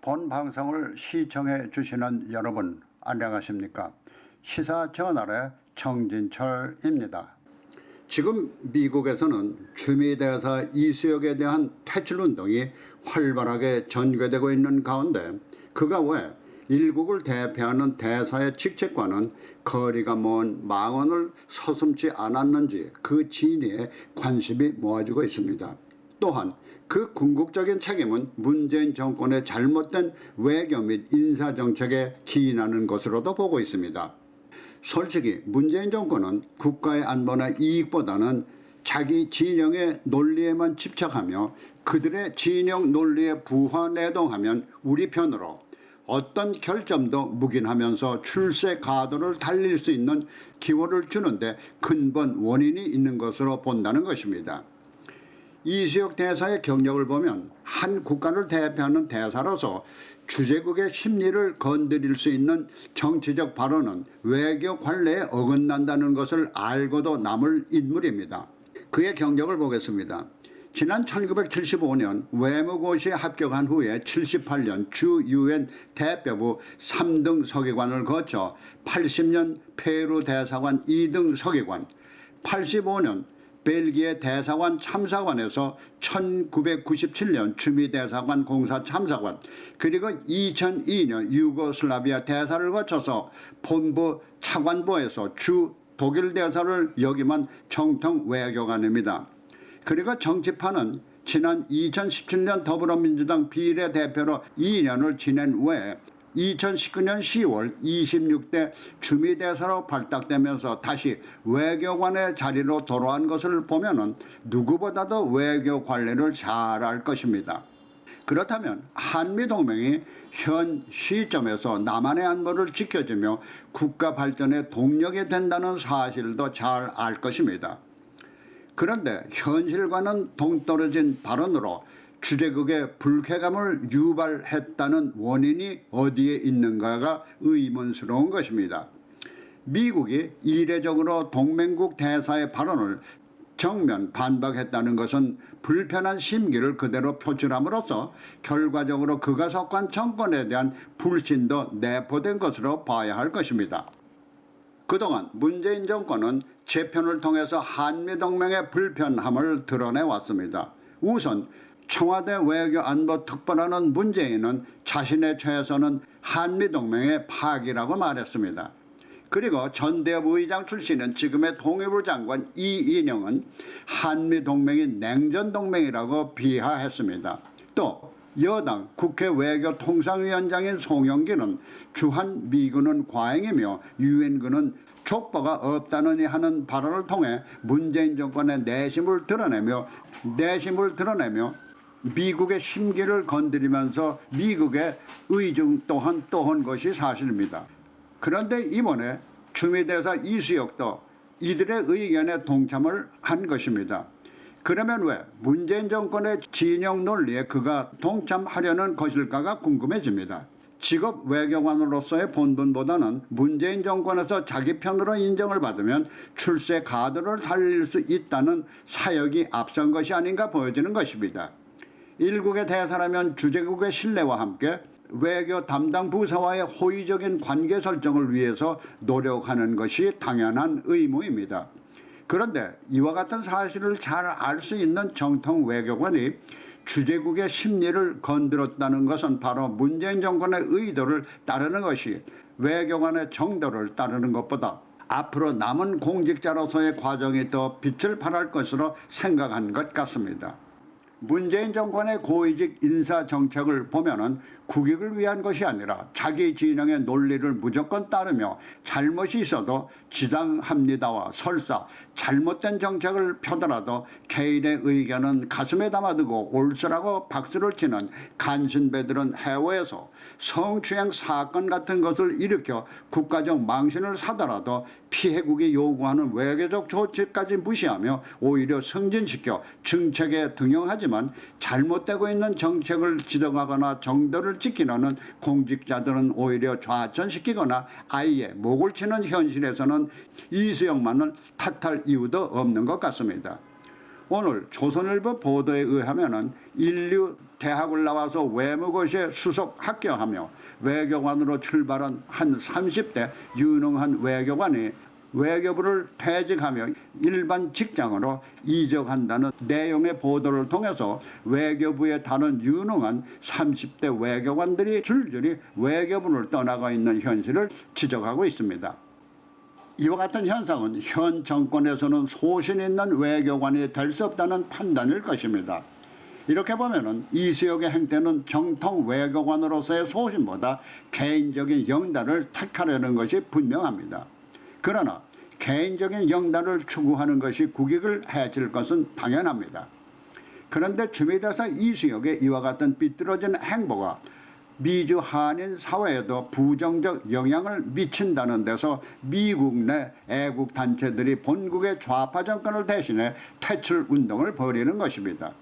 본 방송을 시청해 주시는 여러분 안녕하십니까? 시사 저널의 정진철입니다. 지금 미국에서는 주미대사 이수혁에 대한 퇴출 운동이 활발하게 전개되고 있는 가운데 그가 왜 일국을 대표하는 대사의 직책과는 거리가 먼 망언을 서슴지 않았는지 그 진위에 관심이 모아지고 있습니다. 또한 그 궁극적인 책임은 문재인 정권의 잘못된 외교 및 인사 정책에 기인하는 것으로도 보고 있습니다. 솔직히 문재인 정권은 국가의 안보나 이익보다는 자기 진영의 논리에만 집착하며 그들의 진영 논리에 부하 내동하면 우리 편으로 어떤 결점도 묵인하면서 출세 가도를 달릴 수 있는 기회를 주는데 근본 원인이 있는 것으로 본다는 것입니다. 이수혁 대사의 경력을 보면 한 국가를 대표하는 대사로서 주재국의 심리를 건드릴 수 있는 정치적 발언은 외교 관례에 어긋난다는 것을 알고도 남을 인물입니다. 그의 경력을 보겠습니다. 지난 1975년 외무고시에 합격한 후에 78년 주 유엔 대표부 3등 서기관을 거쳐 80년 페루 대사관 2등 서기관, 85년 벨기에 대사관 참사관에서 1997년 주미대사관 공사 참사관 그리고 2002년 유고슬라비아 대사를 거쳐서 본부 차관보에서 주 독일 대사를 역임한 정통 외교관입니다. 그리고 정치판은 지난 2017년 더불어민주당 비례대표로 2년을 지낸 후에 2019년 10월 26대 주미대사로 발탁되면서 다시 외교관의 자리로 돌아온 것을 보면은 누구보다도 외교 관리를 잘할 것입니다. 그렇다면 한미동맹이 현 시점에서 남한의 안보를 지켜주며 국가 발전의 동력이 된다는 사실도 잘 알 것입니다. 그런데 현실과는 동떨어진 발언으로 주재국의 불쾌감을 유발했다는 원인이 어디에 있는가가 의문스러운 것입니다. 미국이 이례적으로 동맹국 대사의 발언을 정면 반박했다는 것은 불편한 심기를 그대로 표출함으로써 결과적으로 그가 속한 정권에 대한 불신도 내포된 것으로 봐야 할 것입니다. 그동안 문재인 정권은 재편을 통해서 한미동맹의 불편함을 드러내 왔습니다. 우선 청와대 외교안보 특보라는 문재인은 자신의 최선은 한미동맹의 파기라고 말했습니다. 그리고 전대협 의장 출신인 지금의 통일부 장관 이인영은 한미동맹이 냉전동맹이라고 비하했습니다. 또 여당 국회 외교통상위원장인 송영기는 주한 미군은 과잉이며 유엔군은 족보가 없다느니 하는 발언을 통해 문재인 정권의 내심을 드러내며 내심을 드러내며 미국의 심기를 건드리면서 미국의 의중 또한 또한 것이 사실입니다. 그런데 이번에 주미대사 이수혁도 이들의 의견에 동참을 한 것입니다. 그러면 왜 문재인 정권의 진영 논리에 그가 동참하려는 것일까가 궁금해집니다. 직업 외교관으로서의 본분보다는 문재인 정권에서 자기 편으로 인정을 받으면 출세 가도를 달릴 수 있다는 사역이 앞선 것이 아닌가 보여지는 것입니다. 일국의 대사라면 주재국의 신뢰와 함께 외교 담당 부서와의 호의적인 관계 설정을 위해서 노력하는 것이 당연한 의무입니다. 그런데 이와 같은 사실을 잘 알 수 있는 정통 외교관이 주재국의 심리를 건드렸다는 것은 바로 문재인 정권의 의도를 따르는 것이 외교관의 정도를 따르는 것보다 앞으로 남은 공직자로서의 과정이 더 빛을 발할 것으로 생각한 것 같습니다. 문재인 정권의 고위직 인사 정책을 보면은 국익을 위한 것이 아니라 자기 진영의 논리를 무조건 따르며 잘못이 있어도 지당합니다와 설사 잘못된 정책을 펴더라도 개인의 의견은 가슴에 담아두고 옳으라고 박수를 치는 간신배들은 해외에서 성추행 사건 같은 것을 일으켜 국가적 망신을 사더라도 피해국이 요구하는 외교적 조치까지 무시하며 오히려 승진시켜 정책에 등용하지만 잘못되고 있는 정책을 지적하거나 정도를 지키려는 공직자들은 오히려 좌천시키거나 아예 목을 치는 현실에서는 이수영만을 탓할 이유도 없는 것 같습니다. 오늘 조선일보 보도에 의하면은 인류 대학을 나와서 외무고시에 수석 합격하며 외교관으로 출발한 한 30대 유능한 외교관이 외교부를 퇴직하며 일반 직장으로 이적한다는 내용의 보도를 통해서 외교부에 다른 유능한 30대 외교관들이 줄줄이 외교부를 떠나가 있는 현실을 지적하고 있습니다. 이와 같은 현상은 현 정권에서는 소신 있는 외교관이 될 수 없다는 판단일 것입니다. 이렇게 보면은 이수혁의 행태는 정통 외교관으로서의 소신보다 개인적인 영달을 택하려는 것이 분명합니다. 그러나 개인적인 영달을 추구하는 것이 국익을 해칠 것은 당연합니다. 그런데 주미대사 이수혁의 이와 같은 삐뚤어진 행보가 미주 한인 사회에도 부정적 영향을 미친다는 데서 미국 내 애국 단체들이 본국의 좌파 정권을 대신해 퇴출 운동을 벌이는 것입니다.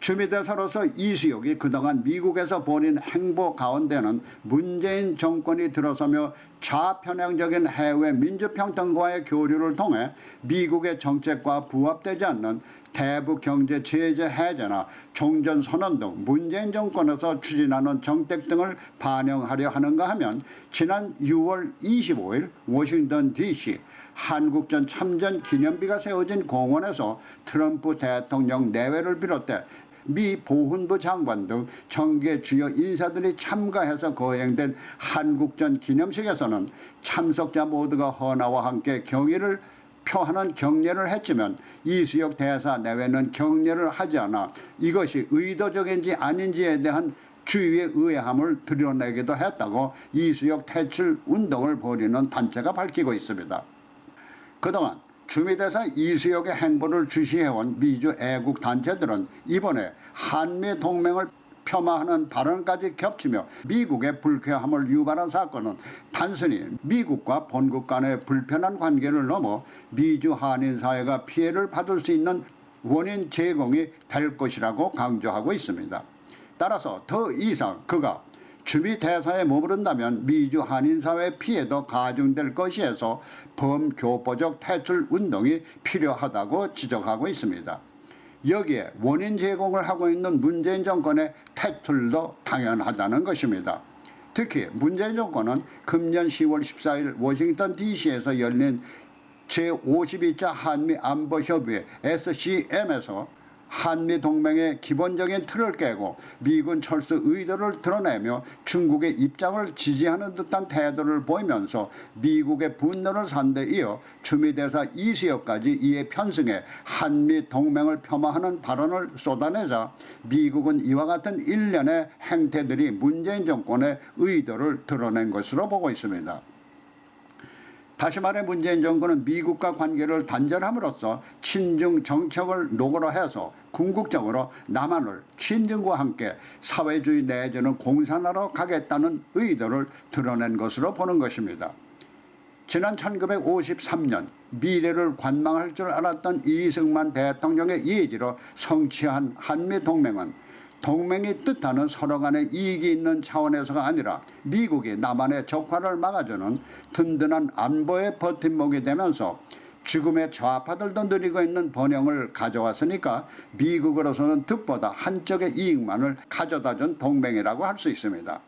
주미대사로서 이수혁이 그동안 미국에서 벌인 행보 가운데는 문재인 정권이 들어서며 좌편향적인 해외 민주평등과의 교류를 통해 미국의 정책과 부합되지 않는 대북 경제 제재 해제나 종전 선언 등 문재인 정권에서 추진하는 정책 등을 반영하려 하는가 하면 지난 6월 25일 워싱턴 DC 한국전 참전 기념비가 세워진 공원에서 트럼프 대통령 내외를 비롯해 미 보훈부 장관 등 정계 주요 인사들이 참가해서 거행된 한국전 기념식에서는 참석자 모두가 헌화와 함께 경의를 표하는 경례를 했지만 이수혁 대사 내외는 경례를 하지 않아 이것이 의도적인지 아닌지에 대한 주위의 의아함을 드러내기도 했다고 이수혁 퇴출 운동을 벌이는 단체가 밝히고 있습니다. 그동안 주미대사 이수혁의 행보를 주시해온 미주 애국 단체들은 이번에 한미 동맹을 폄하하는 발언까지 겹치며 미국의 불쾌함을 유발한 사건은 단순히 미국과 본국 간의 불편한 관계를 넘어 미주 한인 사회가 피해를 받을 수 있는 원인 제공이 될 것이라고 강조하고 있습니다. 따라서 더 이상 그가 주미 대사에 머무른다면 미주 한인 사회 피해도 가중될 것이어서 범교포적 퇴출 운동이 필요하다고 지적하고 있습니다. 여기에 원인 제공을 하고 있는 문재인 정권의 퇴출도 당연하다는 것입니다. 특히 문재인 정권은 금년 10월 14일 워싱턴 DC에서 열린 제52차 한미 안보협의회 SCM에서 한미 동맹의 기본적인 틀을 깨고 미군 철수 의도를 드러내며 중국의 입장을 지지하는 듯한 태도를 보이면서 미국의 분노를 산 데 이어 주미 대사 이수혁까지 이에 편승해 한미 동맹을 폄하하는 발언을 쏟아내자 미국은 이와 같은 일련의 행태들이 문재인 정권의 의도를 드러낸 것으로 보고 있습니다. 다시 말해 문재인 정권은 미국과 관계를 단절함으로써 친중 정책을 노고로 해서 궁극적으로 남한을 친중과 함께 사회주의 내지는 공산화로 가겠다는 의도를 드러낸 것으로 보는 것입니다. 지난 1953년 미래를 관망할 줄 알았던 이승만 대통령의 예지로 성취한 한미 동맹은 동맹이 뜻하는 서로 간의 이익이 있는 차원에서가 아니라 미국이 남한의 적화를 막아주는 든든한 안보의 버팀목이 되면서 지금의 좌파들도 누리고 있는 번영을 가져왔으니까 미국으로서는 득보다 한쪽의 이익만을 가져다 준 동맹이라고 할 수 있습니다.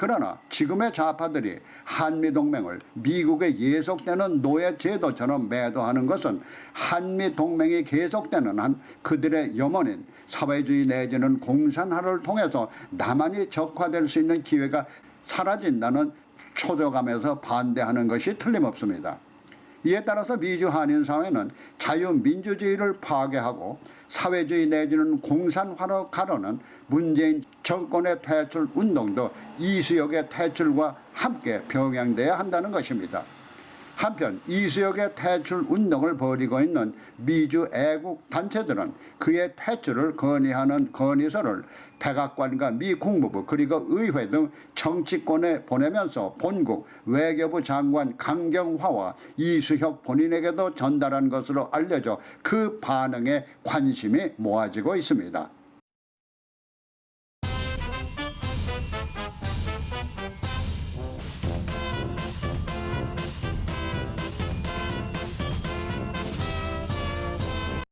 그러나 지금의 좌파들이 한미동맹을 미국의 예속되는 노예 제도처럼 매도하는 것은 한미동맹이 계속되는 한 그들의 염원인 사회주의 내지는 공산화를 통해서 남한이 적화될 수 있는 기회가 사라진다는 초조감에서 반대하는 것이 틀림없습니다. 이에 따라서 미주 한인 사회는 자유민주주의를 파괴하고 사회주의 내지는 공산화로 가르는 문재인 정권의 퇴출 운동도 이수혁의 퇴출과 함께 병행돼야 한다는 것입니다. 한편 이수혁의 퇴출 운동을 벌이고 있는 미주 애국 단체들은 그의 퇴출을 건의하는 건의서를 백악관과 미 국무부 그리고 의회 등 정치권에 보내면서 본국 외교부 장관 강경화와 이수혁 본인에게도 전달한 것으로 알려져 그 반응에 관심이 모아지고 있습니다.